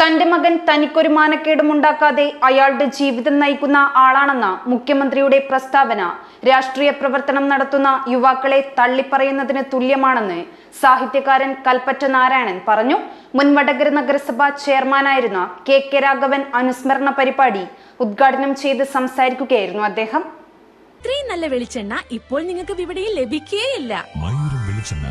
തന്റെ മകൻ തനിക്കൊരു മാനക്കേടുമുണ്ടാക്കാതെ അയാളുടെ ജീവിതം നയിക്കുന്ന ആളാണെന്ന മുഖ്യമന്ത്രിയുടെ പ്രസ്താവന രാഷ്ട്രീയ പ്രവർത്തനം നടത്തുന്ന യുവാക്കളെ തള്ളിപ്പറയുന്നതിന് തുല്യമാണെന്ന് സാഹിത്യകാരൻ കൽപ്പറ്റ നാരായണൻ പറഞ്ഞു. മുൻ വടകര നഗരസഭ ചെയർമാനായിരുന്ന കെ കെ രാഘവൻ അനുസ്മരണ പരിപാടി ഉദ്ഘാടനം ചെയ്ത് സംസാരിക്കുകയായിരുന്നു അദ്ദേഹം. ഇത്രയും നല്ല വെളിച്ചെണ്ണ ഇപ്പോൾ നിങ്ങൾക്ക് വിപണിയിൽ ലഭിക്കുകയില്ല വെളിച്ചെണ്ണ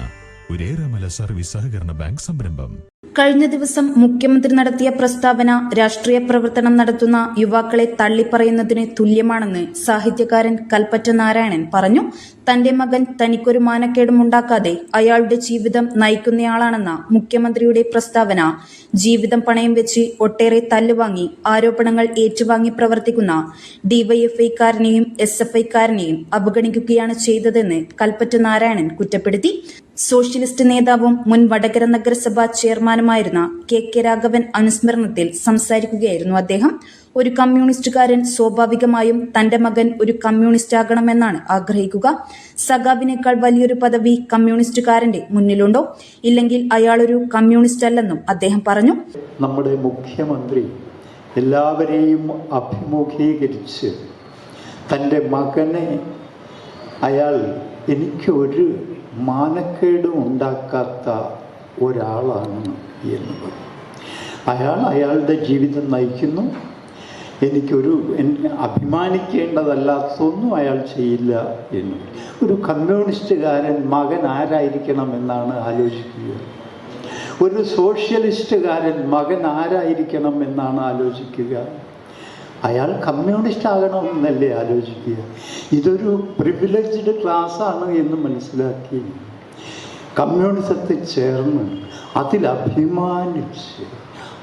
സർവീസ് സഹകരണ ബാങ്ക് സംരംഭം. കഴിഞ്ഞ ദിവസം മുഖ്യമന്ത്രി നടത്തിയ പ്രസ്താവന രാഷ്ട്രീയ പ്രവർത്തനം നടത്തുന്ന യുവാക്കളെ തള്ളിപ്പറയുന്നതിന് തുല്യമാണെന്ന് സാഹിത്യകാരൻ കൽപ്പറ്റ നാരായണൻ പറഞ്ഞു. തന്റെ മകൻ തനിക്കൊരു മാനക്കേടും ഉണ്ടാക്കാതെ അയാളുടെ ജീവിതം നയിക്കുന്നയാളാണെന്ന മുഖ്യമന്ത്രിയുടെ പ്രസ്താവന. ജീവിതം പണയം വെച്ച് ഒട്ടേറെ തല്ലുവാങ്ങി ആരോപണങ്ങൾ ഏറ്റുവാങ്ങി പ്രവർത്തിക്കുന്ന ഡിവൈഎഫ്ഐക്കാരനെയും എസ് എഫ് ഐക്കാരനെയും അവഗണിക്കുകയാണ് ചെയ്തതെന്ന് കൽപ്പറ്റ നാരായണൻ കുറ്റപ്പെടുത്തി. സോഷ്യലിസ്റ്റ് നേതാവും മുൻ വടകര നഗരസഭ ചെയർമാനുമായിരുന്ന കെ കെ രാഘവൻ അനുസ്മരണത്തിൽ സംസാരിക്കുകയായിരുന്നു അദ്ദേഹം. ഒരു കമ്മ്യൂണിസ്റ്റുകാരൻ സ്വാഭാവികമായും തന്റെ മകൻ ഒരു കമ്മ്യൂണിസ്റ്റ് ആകണമെന്നാണ് ആഗ്രഹിക്കുക. സഖാവിനേക്കാൾ വലിയൊരു പദവി കമ്മ്യൂണിസ്റ്റുകാരന്റെ മുന്നിലുണ്ടോ? ഇല്ലെങ്കിൽ അയാളൊരു കമ്മ്യൂണിസ്റ്റ് അല്ലെന്നും അദ്ദേഹം പറഞ്ഞു. നമ്മുടെ മുഖ്യമന്ത്രി എല്ലാവരെയും അഭിമുഖീകരിച്ച് തന്റെ മകനെ അയാൾ എനിക്കൊരു മാനക്കേടും ഉണ്ടാക്കാത്ത ഒരാളാണ് എന്നത് അയാൾ അയാളുടെ ജീവിതം നയിക്കുന്നു. എനിക്കൊരു അഭിമാനിക്കേണ്ടതല്ലാത്തൊന്നും അയാൾ ചെയ്യില്ല എന്ന് ഒരു കമ്മ്യൂണിസ്റ്റുകാരൻ മകൻ ആരായിരിക്കണം എന്നാണ് ആലോചിക്കുക. ഒരു സോഷ്യലിസ്റ്റുകാരൻ മകൻ ആരായിരിക്കണം എന്നാണ് ആലോചിക്കുക. അയാൾ കമ്മ്യൂണിസ്റ്റ് ആകണമെന്നല്ലേ ആലോചിക്കുക. ഇതൊരു പ്രിവിലേജ്ഡ് ക്ലാസ്സാണ് എന്ന് മനസ്സിലാക്കി. കമ്മ്യൂണിസത്തിൽ ചേർന്ന് അതിലഭിമാനിച്ച്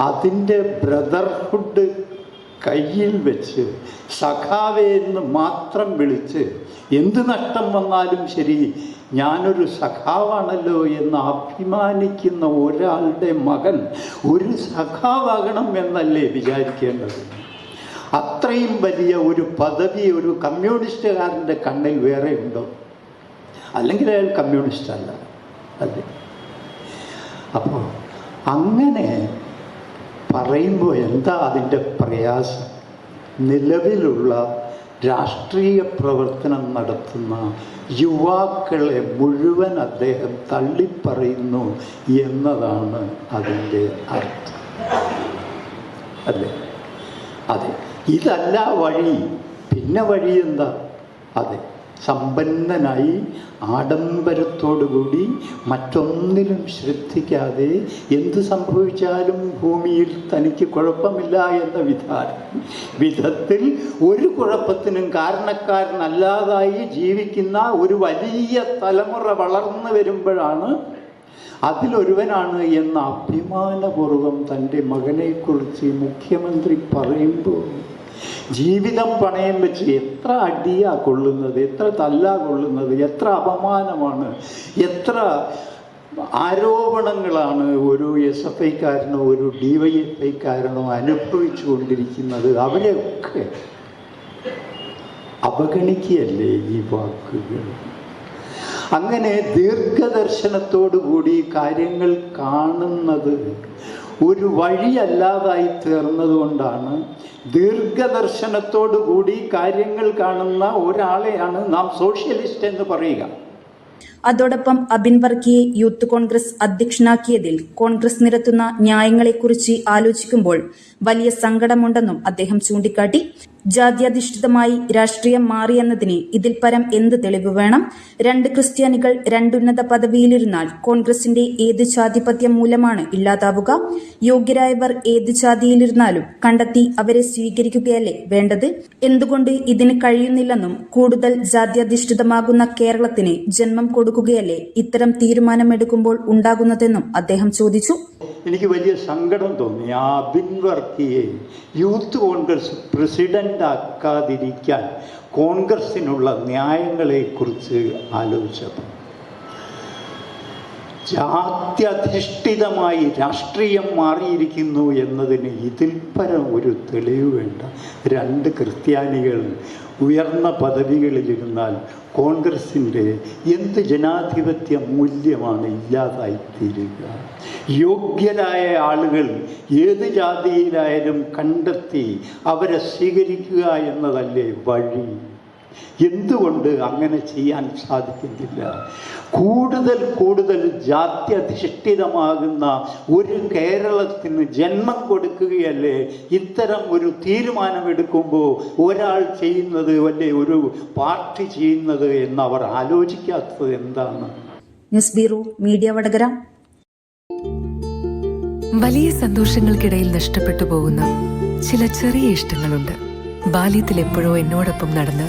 അതിന്റെ ബ്രദർഹുഡ് കയ്യിൽ വെച്ച് സഖാവേ എന്ന് മാത്രം വിളിച്ച് എന്ത് നഷ്ടം വന്നാലും ശരി ഞാനൊരു സഖാവാണല്ലോ എന്ന് അഭിമാനിക്കുന്ന ഒരാളുടെ മകൻ ഒരു സഖാവാകണം എന്നല്ലേ വിചാരിക്കേണ്ടത്? അത്രയും വലിയ ഒരു പദവി ഒരു കമ്മ്യൂണിസ്റ്റുകാരന്റെ കണ്ണിൽ വേറെ ഉണ്ടോ? അല്ലെങ്കിൽ അയാൾ കമ്മ്യൂണിസ്റ്റ് അല്ല. അല്ലേ? അപ്പോൾ അങ്ങനെ പറയുമ്പോൾ എന്താ അതിന്റെ പ്രയാസം? നിലവിലുള്ള രാഷ്ട്രീയ പ്രവർത്തനം നടത്തുന്ന യുവാക്കളെ മുഴുവൻ അദ്ദേഹം തള്ളിപ്പറയുന്നു എന്നതാണ് അതിന്റെ അർത്ഥം. അല്ലേ? അതെ. ഇതല്ല വഴി. പിന്നെ വഴി എന്താ? അതെ. സമ്പന്നനായി ആഡംബരത്തോടുകൂടി മറ്റൊന്നിലും ശ്രദ്ധിക്കാതെ എന്തു സംഭവിച്ചാലും ഭൂമിയിൽ തനിക്ക് കുഴപ്പമില്ല എന്ന വിധാനം. വിധത്തിൽ ഒരു കുഴപ്പത്തിനും കാരണക്കാരനല്ലാതായി ജീവിക്കുന്ന ഒരു വലിയ തലമുറ വളർന്നു വരുമ്പോഴാണ് അതിലൊരുവനാണ് എന്ന അഭിമാനപൂർവം തന്റെ മകനെക്കുറിച്ച് മുഖ്യമന്ത്രി പറയുമ്പോൾ ജീവിതം പണയം വെച്ച് എത്ര അടിയാ കൊള്ളുന്നത് എത്ര തല്ലാ കൊള്ളുന്നത് എത്ര അപമാനമാണ് എത്ര ആരോപണങ്ങളാണ് ഒരു എസ് എഫ് ഐക്കാരനോ ഒരു ഡി വൈ എഫ് ഐക്കാരനോ അനുഭവിച്ചു കൊണ്ടിരിക്കുന്നത്. അവരെയൊക്കെ അവഗണിക്കുകയല്ലേ ഈ വാക്കുകൾ? അങ്ങനെ ദീർഘദർശനത്തോടു കൂടി കാര്യങ്ങൾ കാണുന്നത് ഒരു വഴിയല്ലാതായി തീർന്നതുകൊണ്ടാണ് ദീർഘദർശനത്തോടുകൂടി കാര്യങ്ങൾ കാണുന്ന ഒരാളെയാണ് നാം സോഷ്യലിസ്റ്റ് എന്ന് പറയുക. അതോടൊപ്പം അബിൻ വർക്കിയെ യൂത്ത് കോൺഗ്രസ് അധ്യക്ഷനാക്കിയതിൽ കോൺഗ്രസ് നിരത്തുന്ന ന്യായങ്ങളെക്കുറിച്ച് ആലോചിക്കുമ്പോൾ വലിയ സങ്കടമുണ്ടെന്നും അദ്ദേഹം ചൂണ്ടിക്കാട്ടി. ജാതിയധിഷ്ഠിതമായി രാഷ്ട്രീയം മാറിയെന്നതിന് ഇതിൽ പരം എന്ത് തെളിവ് വേണം? രണ്ട് ക്രിസ്ത്യാനികൾ രണ്ടുന്നത പദവിയിലിരുന്നാൽ കോൺഗ്രസിന്റെ ഏത് ജാതിപത്യം മൂലമാണ് ഇല്ലാതാവുക? യോഗ്യരായവർ ഏത് ജാതിയിലിരുന്നാലും കണ്ടെത്തി അവരെ സ്വീകരിക്കുകയല്ലേ വേണ്ടത്? എന്തുകൊണ്ട് ഇതിന് കഴിയുന്നില്ലെന്നും കൂടുതൽ ജാതിയധിഷ്ഠിതമാകുന്ന കേരളത്തിന് ജന്മം കൊടുക്കുകയല്ലേ? ഇത്തരം തീരുമാനമെടുക്കുമ്പോൾ ഉണ്ടാകുന്നതെന്നും അദ്ദേഹം ചോദിച്ചു. എനിക്ക് വലിയ സങ്കടം തോന്നി. ആ ബിൻ വർക്കിയെ യൂത്ത് കോൺഗ്രസ് പ്രസിഡന്റ് ആക്കാതിരിക്കാൻ കോൺഗ്രസിനുള്ള ന്യായങ്ങളെക്കുറിച്ച് ആലോചിച്ചപ്പോൾ. ജാത്യധിഷ്ഠിതമായി രാഷ്ട്രീയം മാറിയിരിക്കുന്നു എന്നതിന് ഇതിൽ പരം ഒരു തെളിവ് വേണ്ട. രണ്ട് ക്രിസ്ത്യാനികൾ ഉയർന്ന പദവികളിലിരുന്നാൽ കോൺഗ്രസിന്റെ എന്ത് ജനാധിപത്യ മൂല്യമാണ് ഇല്ലാതായിത്തീരുക. യോഗ്യരായ ആളുകൾ ഏത് ജാതിയിലായാലും കണ്ടെത്തി അവരെ സ്വീകരിക്കുക എന്നതല്ലേ വഴി. എന്തുകൊണ്ട് അങ്ങനെ ചെയ്യാൻ സാധിക്കുന്നില്ല? കൂടുതൽ കൂടുതൽ ജാത്യധിഷ്ഠിതമാകുന്ന ഒരു കേരളത്തിന് ജന്മം കൊടുക്കുകയല്ലേ? ഇത്തരം ഒരു തീരുമാനമെടുക്കുമ്പോൾ ഒരാൾ ചെയ്യുന്നത് അല്ലെ ഒരു പാർട്ടി ചെയ്യുന്നത് എന്ന് അവർ ആലോചിക്കാത്തത് എന്താണ്? News bureau media Vadakara. വലിയ സന്തോഷങ്ങൾക്കിടയിൽ നഷ്ടപ്പെട്ടു പോകുന്ന ചില ചെറിയ ഇഷ്ടങ്ങളുണ്ട്. ബാല്യത്തിൽ എപ്പോഴോ എന്നോടൊപ്പം നടന്ന്